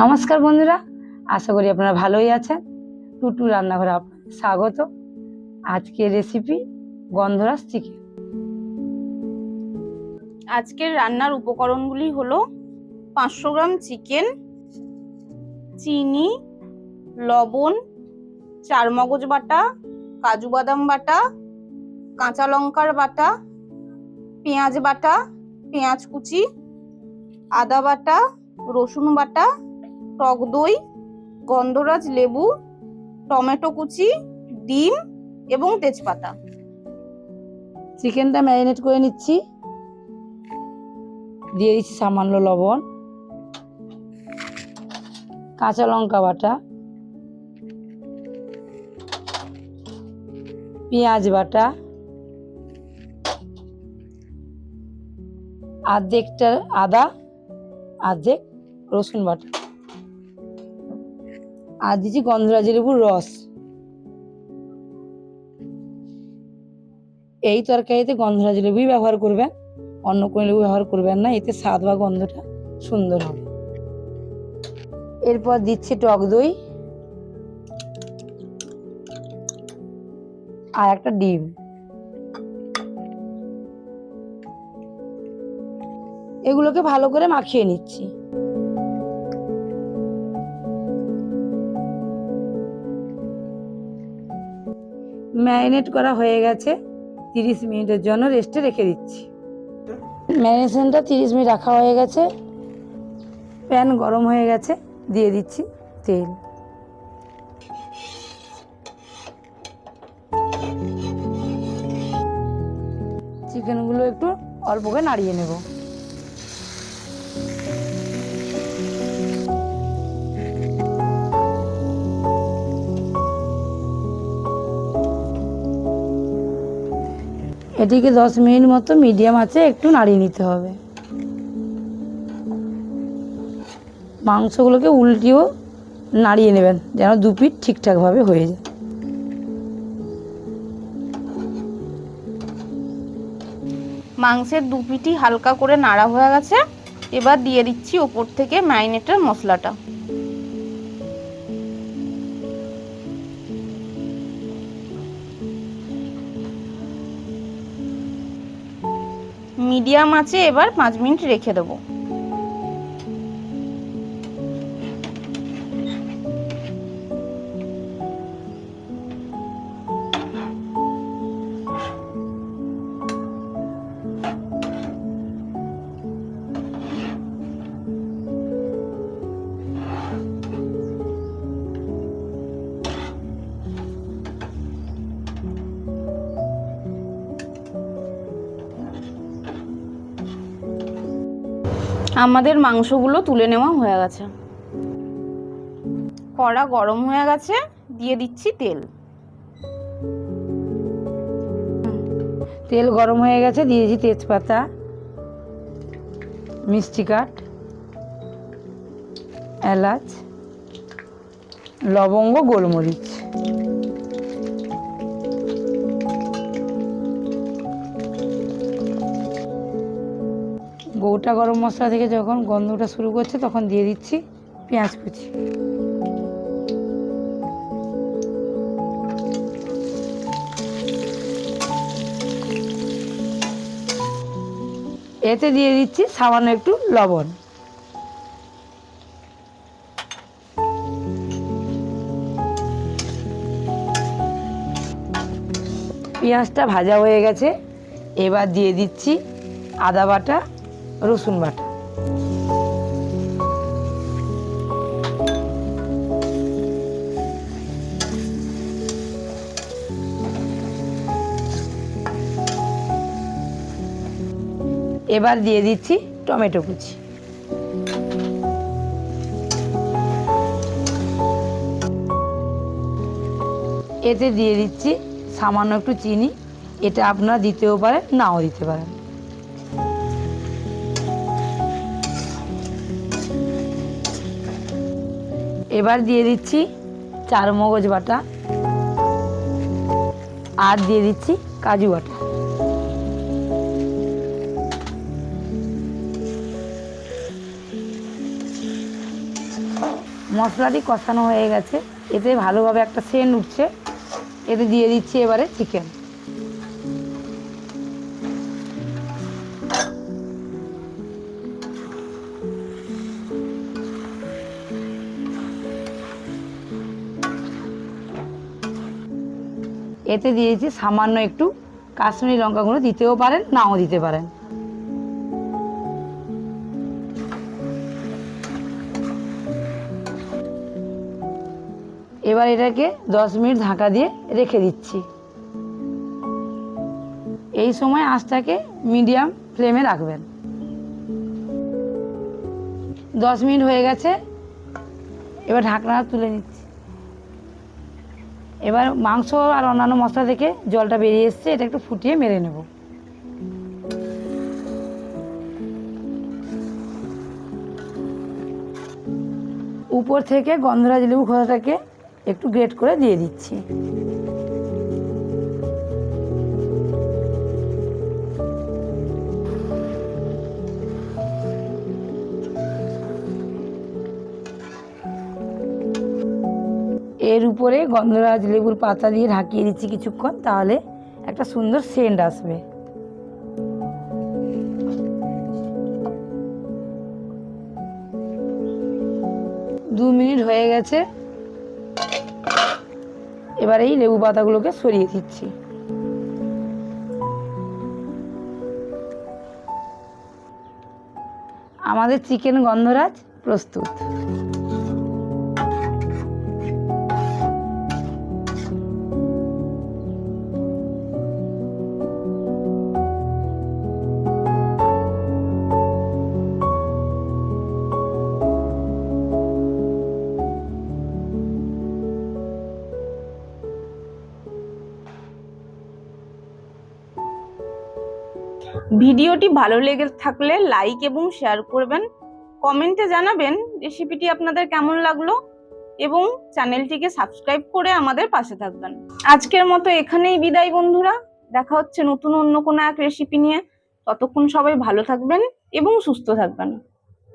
নমস্কার বন্ধুরা, আশা করি আপনারা ভালোই আছেন। টুটু রান্নাঘরে আপনাদের স্বাগত। আজকের রেসিপি গন্ধরাজ চিকেন আজকের রান্নার উপকরণগুলি হলো পাঁচশো গ্রাম চিকেন চিনি, লবণ, চারমগজ বাটা, কাজু বাদাম বাটা, কাঁচা লঙ্কার বাটা, পেঁয়াজ বাটা, পেঁয়াজ কুচি, আদা বাটা, রসুন বাটা টক দই, গন্ধরাজ লেবু, টমেটো কুচি, ডিম এবং তেজপাতা। চিকেনটা ম্যারিনেট করে নিচ্ছি। দিয়ে দিচ্ছি সামান্য লবণ, কাঁচা লঙ্কা বাটা, পেঁয়াজ বাটা, আর্ধেকটা আদা, আর্ধেক রসুন বাটা। আর দিচ্ছি গন্ধরাজ লেবুর রস। এই তরকারিতে গন্ধরাজ লেবুই ব্যবহার করবেন, অন্য কোনো লেবু ব্যবহার করবেন না, এতে স্বাদ বা গন্ধটা সুন্দর হবে। এরপর দিচ্ছি টক দই আর একটা ডিম। এগুলোকে ভালো করে মাখিয়ে নিচ্ছি। ম্যারিনেট করা হয়ে গেছে। তিরিশ মিনিটের জন্য রেস্টে রেখে দিচ্ছি। ম্যারিনেশনটা তিরিশ মিনিট রাখা হয়ে গেছে। প্যান গরম হয়ে গেছে। দিয়ে দিচ্ছি তেল। চিকেনগুলো একটু অল্প করে নাড়িয়ে নেব। এটিকে দশ মিনিট মতো মিডিয়াম আছে, একটু নাড়িয়ে নিতে হবে। মাংসগুলোকে উল্টিয়েও নাড়িয়ে নেবেন, যেন দু পিঠ ঠিকঠাকভাবে হয়ে যায়। মাংসের দু পিটি হালকা করে নাড়া হয়ে গেছে, এবার দিয়ে দিচ্ছি ওপর থেকে ম্যারিনেটের মশলাটা। মিডিয়াম আছে এবার পাঁচ মিনিট রেখে দেবো। আমাদের মাংসগুলো তুলে নেওয়া হয়ে গেছে। কড়া গরম হয়ে গেছে, দিয়ে দিচ্ছি তেল। তেল গরম হয়ে গেছে দিয়েছি তেজপাতা, মিষ্টি কাঠ, এলাচ, লবঙ্গ, গোলমরিচ। গোটা গরম মশলা থেকে যখন গন্ধটা শুরু করছে, তখন দিয়ে দিচ্ছি পেঁয়াজ কুচি। এতে দিয়ে দিচ্ছি সামান্য একটু লবণ। পেঁয়াজটা ভাজা হয়ে গেছে, এবার দিয়ে দিচ্ছি আদা বাটা রসুন বাটা। এবার দিয়ে দিচ্ছি টমেটো কুচি। এতে দিয়ে দিচ্ছি সামান্য একটু চিনি। এটা আপনারা দিতেও পারেন, নাও দিতে পারেন। এবার দিয়ে দিচ্ছি চার মগজ বাটা আর দিয়ে দিচ্ছি কাজু বাটা। মশলাটি কষানো হয়ে গেছে, এতে ভালোভাবে একটা সেন্ট উঠছে, এতে দিয়ে দিচ্ছি এবারে চিকেন এতে দিয়েছি সামান্য একটু কাশ্মীরি লঙ্কা গুঁড়ো দিতেও পারেন, নাও দিতে পারেন। এবার এটাকে দশ মিনিট ঢাকা দিয়ে রেখে দিচ্ছি। এই সময় আঁচটাকে মিডিয়াম ফ্লেমে রাখবেন। দশ মিনিট হয়ে গেছে, এবার ঢাকনা তুলে নিচ্ছি। এবার মাংস আর অন্যান্য মশলা থেকে জলটা বেরিয়ে এসছে, এটা একটু ফুটিয়ে মেরে নেব। উপর থেকে গন্ধরাজ লেবু খোসাটাকে একটু গ্রেট করে দিয়ে দিচ্ছি। এর উপরে গন্ধরাজ লেবুর পাতা দিয়ে ঢাকিয়ে দিচ্ছি কিছুক্ষণ, তাহলে একটা সুন্দর সেন্ট আসবে। দু মিনিট হয়ে গেছে। এবার এই লেবু পাতাগুলোকে সরিয়ে দিচ্ছি। আমাদের চিকেন গন্ধরাজ প্রস্তুত। ভিডিওটি ভালো লেগে থাকলে লাইক এবং শেয়ার করবেন। কমেন্টে জানাবেন রেসিপিটি আপনাদের কেমন লাগল এবং চ্যানেলটিকে সাবস্ক্রাইব করে আমাদের পাশে থাকবেন। আজকের মতো এখানেই বিদায় বন্ধুরা। দেখা হচ্ছে নতুন অন্য কোনো এক রেসিপি নিয়ে। ততক্ষণ সবাই ভালো থাকবেন এবং সুস্থ থাকবেন।